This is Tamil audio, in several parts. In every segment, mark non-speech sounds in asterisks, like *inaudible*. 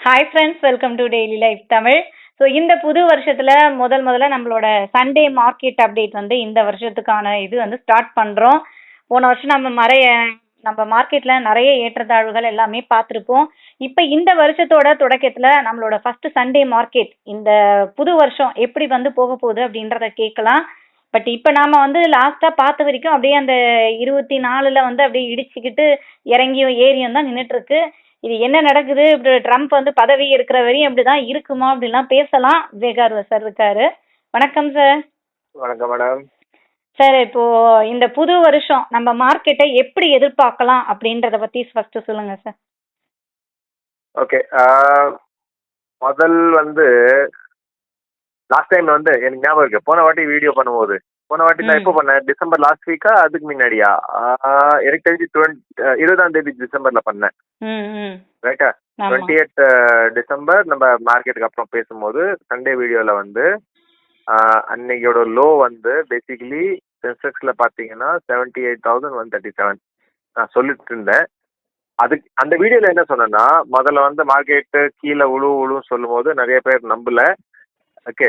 Hi friends welcome to daily life Tamil so இந்த புது வருஷத்தில் முதல் முதல்ல நம்மளோட சண்டே மார்க்கெட் அப்டேட் வந்து இந்த வருஷத்துக்கான இது வந்து ஸ்டார்ட் பண்ணுறோம் போன வருஷம் நம்ம மறைய நம்ம மார்க்கெட்டில் நிறைய ஏற்றத்தாழ்வுகள் எல்லாமே பார்த்துருப்போம். இப்போ இந்த வருஷத்தோட தொடக்கத்தில் நம்மளோட ஃபஸ்ட்டு சண்டே மார்க்கெட் இந்த புது வருஷம் எப்படி வந்து போக போகுது அப்படின்றத கேட்கலாம். பட் இப்போ நாம் வந்து லாஸ்ட்டாக பார்த்த வரைக்கும் அப்படியே அந்த இருபத்தி நாலுல வந்து அப்படியே இடிச்சுக்கிட்டு இறங்கியும் ஏறியும் தான் நின்றுட்டுருக்கு இது என்ன நடக்குது? இப்படி ட்ரம்ப் வந்து பதவி இருக்கிற வரையும் இப்படிதான் இருக்குமா? அப்படிலாம் பேசலாம். விவேகார் சார் இருக்காரு. வணக்கம் சார். வணக்கம் மேடம். சார் இப்போ இந்த புது வருஷம் நம்ம மார்க்கெட்டை எப்படி எதிர்பார்க்கலாம் அப்படின்றத பத்தி ஃபர்ஸ்ட் சொல்லுங்க சார். ஓகே முதல் வந்து லாஸ்ட் டைம் வந்து எனக்கு ஞாபகம் இருக்கு. போன வாட்டி வீடியோ பண்ணும்போது போன வாட்டி நான். எப்போ பண்ணேன்? டிசம்பர் லாஸ்ட் வீக்கா அதுக்கு முன்னாடியா? எனக்கு தெரிஞ்சு இருபதாம் தேதி டிசம்பர்ல பண்ணேன். ரைட்டா டுவெண்ட்டி எய்த் டிசம்பர் நம்ம மார்க்கெட்டுக்கு அப்புறம் பேசும்போது சண்டே வீடியோல வந்து ஆஹ் அன்னைக்கோட லோ வந்து பேசிக்கலி சென்செக்ஸ்ல பாத்தீங்கன்னா seventy eight thousand one thirty seven நான் சொல்லிட்டு இருந்தேன். அதுக்கு அந்த வீடியோல என்ன சொன்னேன்னா முதல்ல வந்து மார்க்கெட்டு கீழே உழு உழுன்னு சொல்லும்போது நிறைய பேர் நம்பல. ஓகே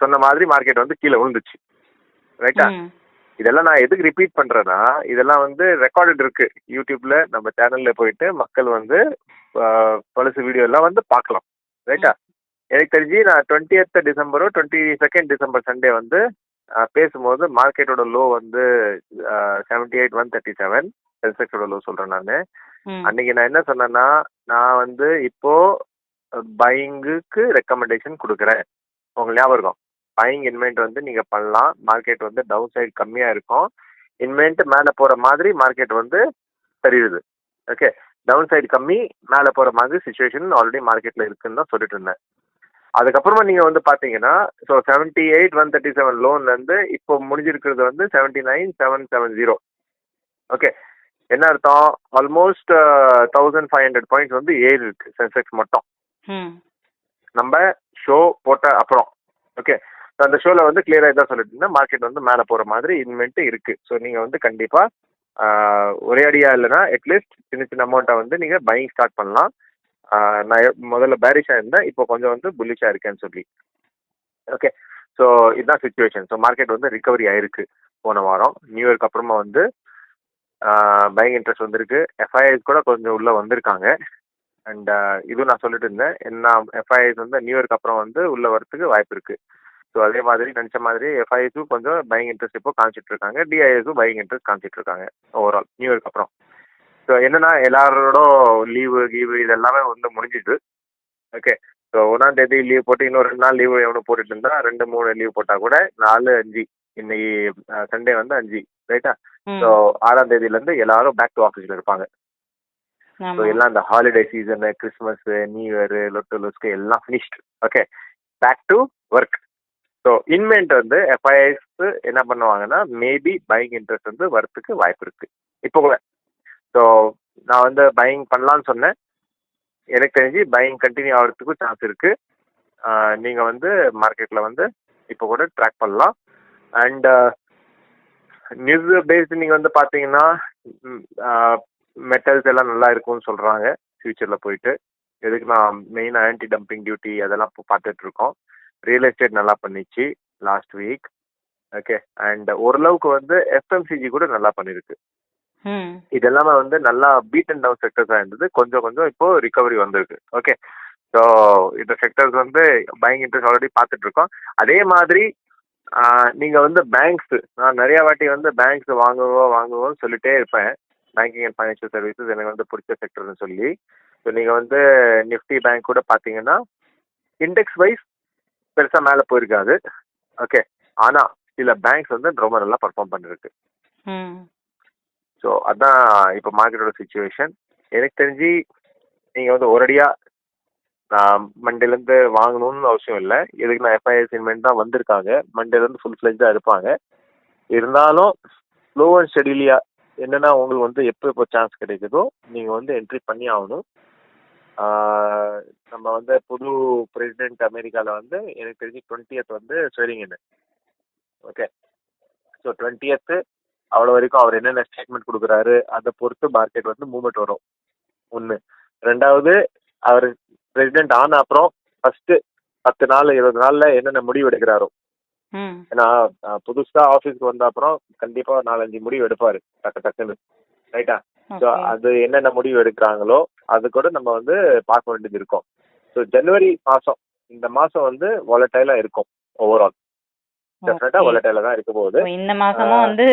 சொன்ன மாதிரி மார்க்கெட் வந்து கீழே விழுந்துச்சு. ரைட்டா. இதெல்லாம் நான் எதுக்கு ரிப்பீட் பண்றேன்னா இதெல்லாம் வந்து ரெக்கார்டட் இருக்கு. யூடியூப்ல நம்ம சேனல்ல போயிட்டு மக்கள் வந்து பழசு வீடியோ எல்லாம் வந்து பார்க்கலாம். ரைட்டா எனக்கு தெரிஞ்சு நான் டுவெண்ட்டி டிசம்பரோ டுவெண்ட்டி செகண்ட் டிசம்பர் சண்டே வந்து பேசும்போது மார்க்கெட்டோட லோ வந்து seventy eight one thirty seven சென்செக்ஸோட low சொல்றேன் நான். அன்னைக்கு நான் என்ன சொன்னேன்னா நான் வந்து இப்போ பையிங்குக்கு ரெக்கமெண்டேஷன் கொடுக்குறேன். உங்களுக்கு ஞாபகம் இருக்கும். பையிங் இன்வென்ட் வந்து நீங்க பண்ணலாம். மார்க்கெட் வந்து டவுன் சைடு கம்மியா இருக்கும். இன்வென்ட் மேல போற மாதிரி மார்க்கெட் வந்து தெரியுது. ஓகே டவுன் சைடு கம்மி மேல போற மாதிரி சுச்சுவேஷன் ஆல்ரெடி மார்க்கெட்ல இருக்குன்னு தான் சொல்லிட்டு இருந்தேன். அதுக்கப்புறமா நீங்க வந்து பாத்தீங்கன்னா so seventy eight one thirty seven லோன்ல இருந்து இப்போ முடிஞ்சிருக்கிறது வந்து seventy nine seven seven zero okay என்ன அர்த்தம்? Almost thousand five hundred points வந்து ஏறி இருக்கு. சென்செக்ஸ் மட்டும். நம்ம ஷோ போட்ட அப்புறம். ஓகே அந்த ஷோல வந்து கிளியரா இதான் சொல்லிட்டு இருந்தேன் மார்க்கெட் வந்து மேல போற மாதிரி இன்வென்ட் இருக்கு. ஸோ நீங்க வந்து கண்டிப்பா ஒரே அடியா இல்லைன்னா அட்லீஸ்ட் சின்ன சின்ன அமௌண்ட்டை வந்து நீங்க பையிங் ஸ்டார்ட் பண்ணலாம். நான் முதல்ல பேரிஷா இருந்தேன். இப்போ கொஞ்சம் வந்து புல்லிஷா இருக்கேன்னு சொல்லி. ஓகே ஸோ இதுதான் சுச்சுவேஷன் ஸோ மார்க்கெட் வந்து ரிகவரி ஆயிருக்கு. போன வாரம். நியூ இயர்க்கு அப்புறமா வந்து பையிங் இன்ட்ரெஸ்ட் வந்திருக்கு. எஃப்ஐஐஸ் கூட கொஞ்சம் உள்ள வந்திருக்காங்க. அண்ட் இதுவும் நான் சொல்லிட்டு இருந்தேன். என்ன எஃப்ஐஐஸ் வந்து நியூ இயர்க்கு அப்புறம் வந்து உள்ள வரதுக்கு வாய்ப்பு இருக்கு. ஸோ அதே மாதிரி நினச்ச மாதிரி எஃப்ஐஎஸும் கொஞ்சம் பையிங் இன்ட்ரெஸ்ட் இப்போ காமிச்சிட்டு இருக்காங்க. டிஐஎஸும் பையிங் இன்ட்ரெஸ்ட் காமிச்சிட்டு இருக்காங்க ஓவரால் நியூ இயர்க்கு அப்புறம். ஸோ என்னன்னா எல்லாரோட லீவு கீவு இது எல்லாமே வந்து முடிஞ்சிது ஓகே ஸோ ஒன்றாம் தேதி லீவ் போட்டு இன்னும் ரெண்டு நாள் லீவு எவனும் போட்டுட்டு இருந்தா ரெண்டு மூணு லீவ் போட்டா கூட நாலு அஞ்சு. இன்னைக்கு சண்டே வந்து அஞ்சு. ரைட்டா. ஸோ ஆறாம் தேதியில இருந்து எல்லாரும் பேக் டு ஆஃபீஸ்ல இருப்பாங்க. ஸோ. எல்லாம் இந்த holiday season Christmas new year லொட்டு லொஸ்க்கு எல்லாம் finished okay back to work so invent வந்து எஃப்ஐஎஸ் என்ன பண்ணுவாங்கன்னா மேபி பையிங் இன்ட்ரெஸ்ட் வந்து வரத்துக்கு வாய்ப்பு இருக்கு. இப்போ கூட. ஸோ நான் வந்து பையிங் பண்ணலாம்னு சொன்னேன். எனக்கு தெரிஞ்சு பையிங் கண்டினியூ ஆகிறதுக்கும் சான்ஸ் இருக்கு. நீங்க வந்து மார்க்கெட்ல வந்து இப்போ கூட ட்ராக் பண்ணலாம். அண்ட் நியூஸ் பேஸ்ட் நீங்க வந்து பாத்தீங்கன்னா மெட்டல்ஸ் எல்லாம் நல்லா இருக்கும்னு சொல்றாங்க ஃபியூச்சர்ல போயிட்டு. எதுக்கு நான் மெயின் ஆன்டி டம்பிங் டியூட்டி அதெல்லாம் இப்போ பார்த்துட்டு இருக்கோம் ரியல் எஸ்டேட் நல்லா பண்ணிச்சு லாஸ்ட் வீக் ஓகே அண்ட் ஓரளவுக்கு வந்து எஃப்எம்சிஜி கூட நல்லா பண்ணிருக்கு. ம். இது எல்லாமே வந்து நல்லா பீட் அண்ட் டவுன் செக்டர்ஸாக இருந்தது. கொஞ்சம் கொஞ்சம் இப்போ ரிகவரி வந்திருக்கு. ஓகே ஸோ இந்த செக்டர்ஸ் வந்து பையிங் இன்ட்ரெஸ்ட் ஆல்ரெடி பார்த்துட்டு இருக்கோம் அதே மாதிரி நீங்க வந்து பேங்க்ஸ் நான் நிறைய வாட்டி வந்து பேங்க்ஸ் வாங்குவோம் வாங்குவோம்னு சொல்லிட்டே இருப்பேன். பேங்கிங் அண்ட் ஃபைனான்ஷியல் சர்வீசஸ் எனக்கு வந்து பிடிச்ச செக்டர்னு சொல்லி. ஸோ நீங்க வந்து நிஃப்டி பேங்க் கூட பார்த்தீங்கன்னா இண்டெக்ஸ் வைஸ் பெருசா மேலே போயிருக்காது. ஓகே ஆனா சில பேங்க்ஸ் வந்து ரொம்ப நல்லா பர்ஃபார்ம் பண்ணிருக்கு. ஸோ அதான் இப்போ மார்க்கெட்டோட சுச்சுவேஷன் எனக்கு தெரிஞ்சு நீங்கள் வந்து ஒரடியா நான் மண்டேலேருந்து வாங்கணும்னு அவசியம் இல்லை. எதுக்கு நான் எஃப்ஐஎஸ் இன்வென்ட் தான் வந்திருக்காங்க. மண்டேலேருந்து ஃபுல் ஃப்ளெஜ்டாக இருப்பாங்க. இருந்தாலும் ஸ்லோ அண்ட் ஸ்டெடிலியா என்னன்னா உங்களுக்கு வந்து எப்போ எப்போ சான்ஸ் கிடைக்குதோ நீங்கள் வந்து என்ட்ரி பண்ணி ஆகணும். நம்ம வந்து புது பிரசிடென்ட் அமெரிக்காவில் வந்து எனக்கு தெரிஞ்சு டுவெண்ட்டியத் வந்து ஸ்வெரிங் ஓகே ஸோ டுவெண்ட்டியத்து அவ்வளோ வரைக்கும் அவர் என்னென்ன ஸ்டேட்மெண்ட் கொடுக்குறாரு அதை பொறுத்து மார்க்கெட் வந்து மூவ்மெண்ட் வரும். ஒன்று ரெண்டாவது அவர் பிரசிடென்ட் ஆன அப்புறம் ஃபர்ஸ்ட் பத்து நாள் இருபது நாளில் என்னென்ன முடிவு எடுக்கிறாரோ ஏன்னா புதுசா ஆபீஸ்க்கு வந்த அப்புறம் கண்டிப்பா நாலஞ்சு முடிவு எடுப்பாரு. டக்கு டக்குன்னு. ரைட்டா? So okay. அது என்னென்ன முடிவு எடுக்கிறாங்களோ அது கூட நம்ம வந்து பார்க்க வேண்டியது இருக்கும். ஸோ ஜனவரி மாசம். இந்த மாசம் வந்து வாலட்டைலா இருக்கும் ஓவரால் டெஃபினட்டா. வாலட்டைலா தான் இருக்க போகுது. இந்த மாசமும் வந்து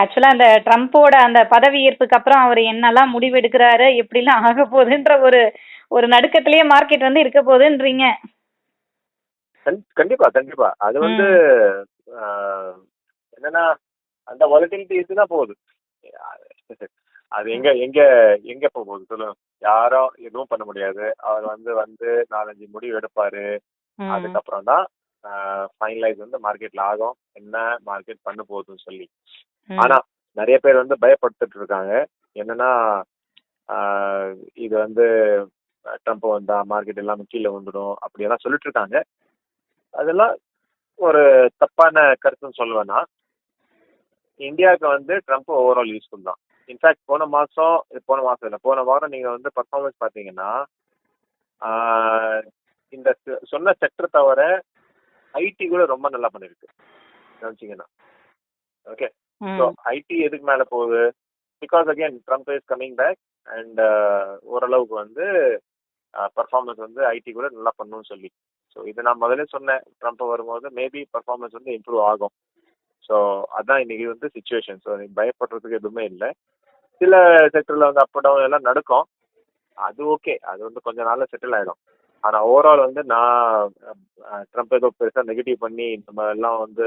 ஆக்சுவலா அந்த ட்ரம்ப்போட அந்த பதவி ஏற்புக்கு அப்புறம் அவர் என்னெல்லாம் முடிவு எடுக்கிறாரு எப்படிலாம் ஆக போகுதுன்ற ஒரு ஒரு நடுக்கத்திலேயே மார்க்கெட் வந்து இருக்க போகுதுன்றீங்க. கண்டிப்பா கண்டிப்பா. அது வந்து என்னன்னா அந்த வாலட்டிலிட்டி தான் போகுது. அது எங்க எங்க எங்க போக போகுது சொல்லுங்க. யாரும் எதுவும் பண்ண முடியாது. அவர் வந்து வந்து நாலஞ்சு முடிவு எடுப்பாரு. அதுக்கப்புறம் தான் ஃபைனலைஸ் வந்து மார்க்கெட்ல ஆகும். என்ன மார்க்கெட் பண்ண போகுதுன்னு சொல்லி. ஆனா நிறைய பேர் வந்து பயப்படுத்திட்டு இருக்காங்க. என்னன்னா இது வந்து ட்ரம்ப் வந்தா மார்க்கெட் எல்லாமே கீழே வந்துடும் அப்படியெல்லாம் சொல்லிட்டு இருக்காங்க. அதெல்லாம் ஒரு தப்பான கருத்துன்னு சொல்லுவேன்னா இந்தியாவுக்கு வந்து ட்ரம்ப் ஓவரால் யூஸ்ஃபுல் தான். இன்ஃபேக்ட் போன மாசம் போன மாசம் இல்லை போன வாரம் நீங்க வந்து பர்ஃபார்மன்ஸ் பார்த்தீங்கன்னா ஆஹ், இந்த சொன்ன செக்டர் தவிர ஐடி கூட ரொம்ப நல்லா பண்ணிருக்கு. கவனிச்சிங்கன்னா. ஓகே. ஸோ ஐடி எதுக்கு மேலே போகுது? Because again Trump is coming back and ஓரளவுக்கு வந்து பர்ஃபார்மன்ஸ் வந்து ஐடி கூட நல்லா பண்ணுன்னு சொல்லி. ஸோ இது நான் முதல்ல சொன்னேன் ட்ரம்ப் வரும்போது மேபி பர்ஃபார்மன்ஸ் வந்து இம்ப்ரூவ் ஆகும். ஸோ அதான் இன்னைக்கு வந்து சுச்சுவேஷன் ஸோ பயப்படுறதுக்கு எதுவுமே இல்லை. சில செக்டரில் வந்து அப் டவுன் எல்லாம் நடக்கும். அது ஓகே அது வந்து கொஞ்ச நாள்ல செட்டில் ஆகிடும் ஆனால் ஓவரால் வந்து நான் ட்ரம்ப் ஏதோ பெருசாக நெகட்டிவ் பண்ணி நம்ம எல்லாம் வந்து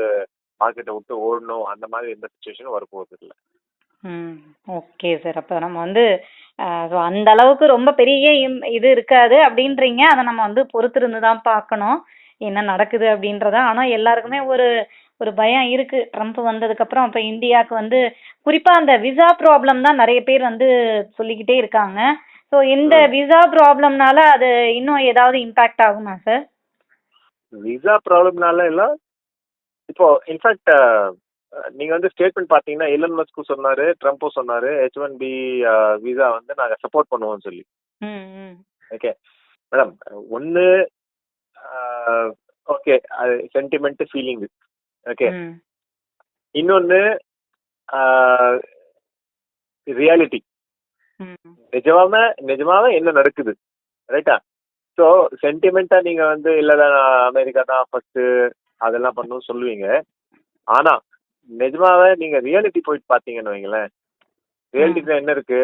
மார்க்கெட்டை விட்டு ஓடணும் அந்த மாதிரி எந்த சுச்சுவேஷனும் வரப்போகிறது இல்லை ம் ஓகே சார் அப்போ நம்ம வந்து so அந்த அளவுக்கு ரொம்ப பெரிய இது இருக்காது அப்படின்றீங்க. அதை நம்ம வந்து பொறுத்திருந்து தான் பார்க்கணும். என்ன நடக்குது அப்படின்றத. ஆனால் எல்லாருக்குமே ஒரு ஒரு பயம் இருக்கு. ட்ரம்ப் வந்ததுக்கு அப்புறம் இப்போ இந்தியாவுக்கு வந்து குறிப்பா அந்த விசா ப்ராப்ளம் தான் நிறைய பேர் வந்து சொல்லிக்கிட்டே இருக்காங்க. ஸோ இந்த. விசா ப்ராப்ளம்னால அது இன்னும் ஏதாவது இம்பாக்ட் ஆகுமா சார் விசா ப்ராப்ளம்னால எல்லாம் இப்போ இன்ஃபேக்ட் நீங்க வந்து ஸ்டேட்மெண்ட் பாத்தீங்கன்னா எலன் மஸ்க்கும் சொன்னாரு ட்ரம்ப்பும் சொன்னாரு ஹெச் ஒன் பி விசா வந்து நாங்க சப்போர்ட் பண்ணுவோம்னு சொல்லி. ஓகே மேடம் ஒன்று ஓகே அது சென்டிமெண்ட் ஃபீலிங் ஓகே ம். இன்னொன்று ரியாலிட்டி நிஜமாவே நிஜமாவே என்ன நடக்குது? ரைட்டா ஸோ சென்டிமெண்டா நீங்க வந்து இல்லதான் அமெரிக்கா தான் ஃபர்ஸ்ட் அதெல்லாம் பண்ணணும் சொல்லுவீங்க. ஆனா நிஜமாவே நீங்க ரியாலிட்டி போயிட்டு பாத்தீங்கன்னு வைங்களேன். ரியாலிட்டில என்ன இருக்கு?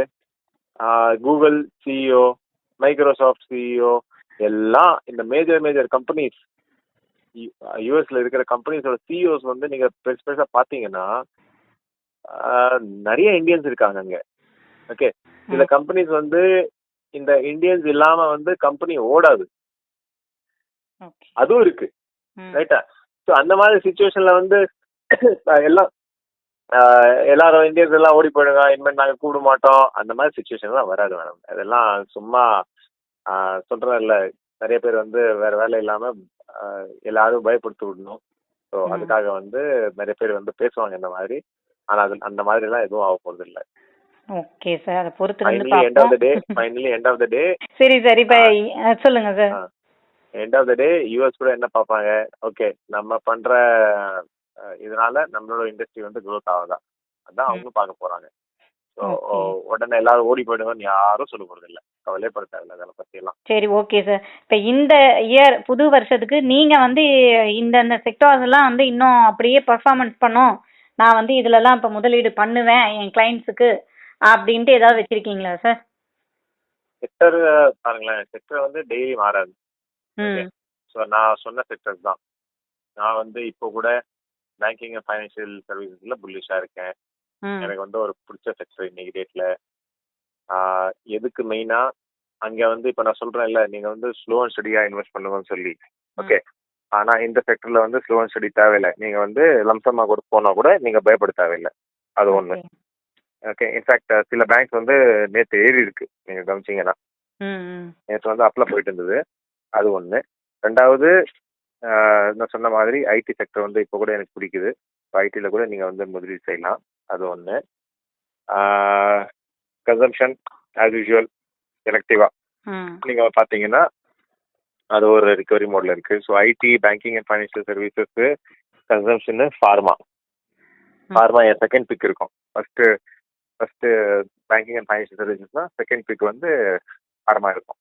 கூகுள் சிஇஓ மைக்ரோசாஃப்ட் சிஇஓ எல்லாம் இந்த மேஜர் மேஜர் கம்பெனிஸ் யூஎஸ்ல இருக்கிற கம்பெனிஸோட சிஇஓஸ் வந்து நீங்க பெருசு பெருசா பாத்தீங்கன்னா நிறைய இந்தியன்ஸ் இருக்காங்க அங்க. ஓகே சில கம்பெனிஸ் வந்து இந்த இந்தியன்ஸ் இல்லாம வந்து கம்பெனி ஓடாது. அதுவும் இருக்கு. ரைட்டா ஸோ அந்த மாதிரி சுச்சுவேஷன்ல வந்து *coughs* எல்லாம் எல்லாரும் இந்தியன்ஸ் எல்லாம் ஓடி போயிடுங்க இனிமேல் நாங்க கூப்பிட மாட்டோம். அந்த மாதிரி சுச்சுவேஷன்லாம் வராது மேடம் அதெல்லாம் சும்மா அஹ், சொல்றேன்ல நிறைய பேர் வந்து வேற வேலை இல்லாம எல்லாரும் பயப்படுத்தி விடணும். ஸோ. அதுக்காக வந்து நிறைய பேர் வந்து பேசுவாங்க இந்த மாதிரி. ஆனா அது அந்த மாதிரி எல்லாம் எதுவும் ஆக போறது இல்ல ஓகே சார் அதை பொறுத்து finally end of the day finally end of the day சரி சார். இப்போ சொல்லுங்க sir end of the day US கூட என்ன பார்ப்பாங்க? ஓகே நம்ம பண்ற இதனால நம்மளோட இண்டஸ்ட்ரி வந்து growth ஆகுதா அதான் அவங்களும் பார்க்க போறாங்க. ஸோ. உடனே எல்லாரும் ஓடி போயிடுங்கன்னு யாரும் சொல்ல போறது இல்ல. கவலையே பட தேவையில்ல அதை பத்தி எல்லாம். சரி ஓகே சார் இப்போ இந்த இயர் புது வருஷத்துக்கு நீங்க வந்து இந்த இந்த செக்டார்ஸ் எல்லாம் வந்து இன்னும் அப்படியே பர்ஃபார்மன்ஸ் பண்ணும். நான் வந்து இதுலலாம் இப்போ முதலீடு பண்ணுவேன் என் கிளைண்ட்ஸுக்கு அப்படின்ட்டு ஏதாவது வச்சிருக்கீங்களா சார் செக்டர் பாருங்களேன். செக்டர் வந்து டெய்லி மாறாது. ஸோ நான் சொன்ன செக்டர்ஸ் தான். நான் வந்து இப்போ கூட பேங்கிங் அண்ட் ஃபைனான்சியல் சர்வீசஸ்ல புல்லிஷா இருக்கேன். ம். எனக்கு வந்து ஒரு பிடிச்ச செக்டர் இன்னைக்கு டேட்ல எதுக்கு மெயினா அங்க வந்து இப்ப நான் சொல்றேன்ல நீங்க வந்து ஸ்லோ அண்ட் ஸ்டடியா இன்வெஸ்ட் பண்ணுங்கன்னு சொல்லி. ஓகே ஆனா இந்த செக்டர்ல வந்து ஸ்லோ அண்ட் ஸ்டடி தேவையில்லை. நீங்க வந்து லம்சமா கூட போனா கூட நீங்க பயப்பட தேவையில்லை. அது ஒண்ணு. Okay. ஓகே இன்ஃபேக்ட் சில பேங்க்ஸ் வந்து நேத்து ஏறி இருக்கு. நீங்க கவனிச்சீங்கன்னா. ம் ம். நேற்று வந்து அப்ல போயிட்டு இருந்தது. அது ஒன்று ரெண்டாவது நான் சொன்ன மாதிரி ஐடி செக்டர் வந்து இப்போ கூட எனக்கு பிடிக்குது. ஐடியில் கூட நீங்கள் வந்து முதலீடு செய்யலாம். அது ஒன்று கன்சம்ஷன் ஆஸ் யூஷுவல் செலக்டிவா ம். நீங்க பாத்தீங்கன்னா அது ஒரு ரிகவரி மோட்ல இருக்கு. So IT banking and financial services consumption pharma pharma N second pick இருக்கும். First first banking and financial சர்வீசஸ்னா second pick வந்து ஃபார்மா இருக்கும்.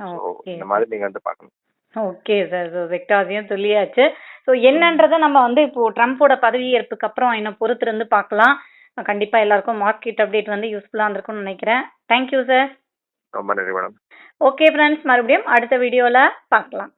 ஸோ இந்த மாதிரி நீங்க வந்து பார்க்கணும். ஓகே சார் ஸோ செக்டார்ஸையும் சொல்லியாச்சு. ஸோ என்னன்றதை நம்ம வந்து இப்போ ட்ரம்ப்போட பதவியேற்புக்கு அப்புறம் இன்னும் பொறுத்திருந்து பார்க்கலாம். கண்டிப்பா எல்லாருக்கும் மார்க்கெட் அப்டேட் வந்து யூஸ்ஃபுல்லா இருந்திருக்கும்னு நினைக்கிறேன். தேங்க்யூ சார் ரொம்ப நன்றி மேடம் ஓகே ஃப்ரெண்ட்ஸ் மறுபடியும் அடுத்த வீடியோல பார்க்கலாம்.